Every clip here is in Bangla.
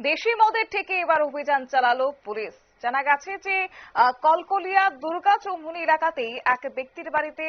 দেশি মদের থেকে এবার অভিযান চালালো পুলিশ। জানা গেছে যে কলকলিয়া, দুর্গা চৌমুনি এলাকাতেই এক ব্যক্তির বাড়িতে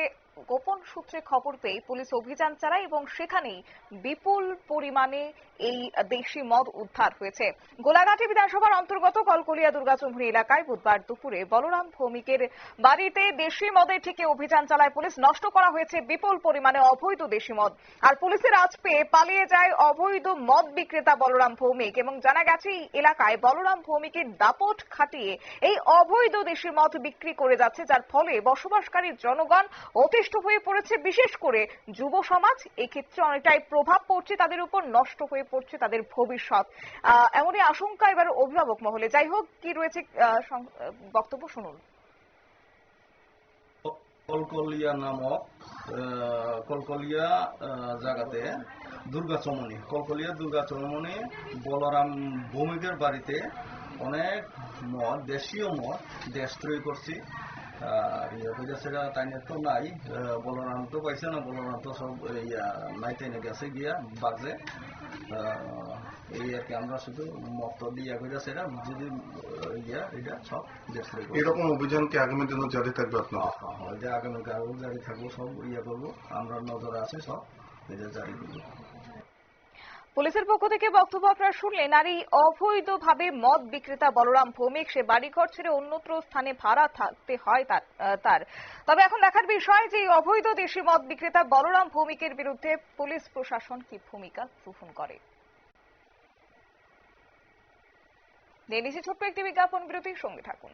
গোপন সূত্রে খবর পেয়ে পুলিশ অভিযান চালায় এবং সেখানেই বিপুল পরিমাণে এই দেশি মদ উদ্ধার হয়েছে। গোলাঘাটি বিধানসভার অন্তর্গত কলকলিয়া দুর্গাচৌমুনি এলাকায় বুধবার দুপুরে বলরাম ভৌমিকের বাড়িতে দেশি মদের থেকে অভিযান চালায় পুলিশ। নষ্ট করা হয়েছে বিপুল পরিমাণে অবৈধ দেশি মদ। আর পুলিশের আজ পেয়ে পালিয়ে যায় অবৈধ মদ বিক্রেতা বলরাম ভৌমিক এবং জানা গেছে, এই এলাকায় বলরাম ভৌমিকের দাপট খাটিয়ে এই অবৈধ দেশি মদ বিক্রি করে যাচ্ছে, যার ফলে বসবাসকারী জনগণ অতিষ্ঠ হয়ে পড়েছে। বিশেষ করে যুব সমাজ এক্ষেত্রে অনেকটাই প্রভাব পড়ছে তাদের উপর, নষ্ট হয়ে পড়ছে তাদের ভবিষ্যৎ। এমনই আশঙ্কা এবার অভিভাবক মহলে। যাই হোক, কি রয়েছে বক্তব্য শুনুন। কলকলিয়া নামক কলকলিয়া জায়গাতে দুর্গা চমনি, কলকলিয়া দুর্গা চমনি, বলরাম ভৌমিকের বাড়িতে অনেক মদ দেশীয় মদ দেশ তৈরি করছি। আর ইয়ে কইরা সেটা তাইনে তো নাই। বলরাম তো পাইছে না বলরাম তো সব ইয়া নাই তাইনে গেছে গিয়া বাজে। এই আর কি আমরা শুধু মত দিয়া কইরা সেটা যদি ইয়া এটা সব দেশ তৈরি। এরকম অভিযান কি আগামী দিনে জারি থাকবে আপনার যে আগামীকাল জারি থাকব সব ইয়ে করব। আমরা নজরে আছে সব এটা জারি করব। পুলিশের পক্ষ থেকে বক্তব্য আপনারা শুনলেন এই অবৈধভাবে মদ বিক্রেতা বলরাম ভৌমিক, সে বাড়িঘর ছেড়ে অন্যত্র স্থানে ভাড়া থাকতে হয় তার তবে এখন দেখার বিষয় যে অবৈধ দেশি মদ বিক্রেতা বলরাম ভৌমিকের বিরুদ্ধে পুলিশ প্রশাসন কি ভূমিকা গ্রহণ করে? ছোট্ট একটি বিজ্ঞাপন বিরতির সঙ্গে থাকুন।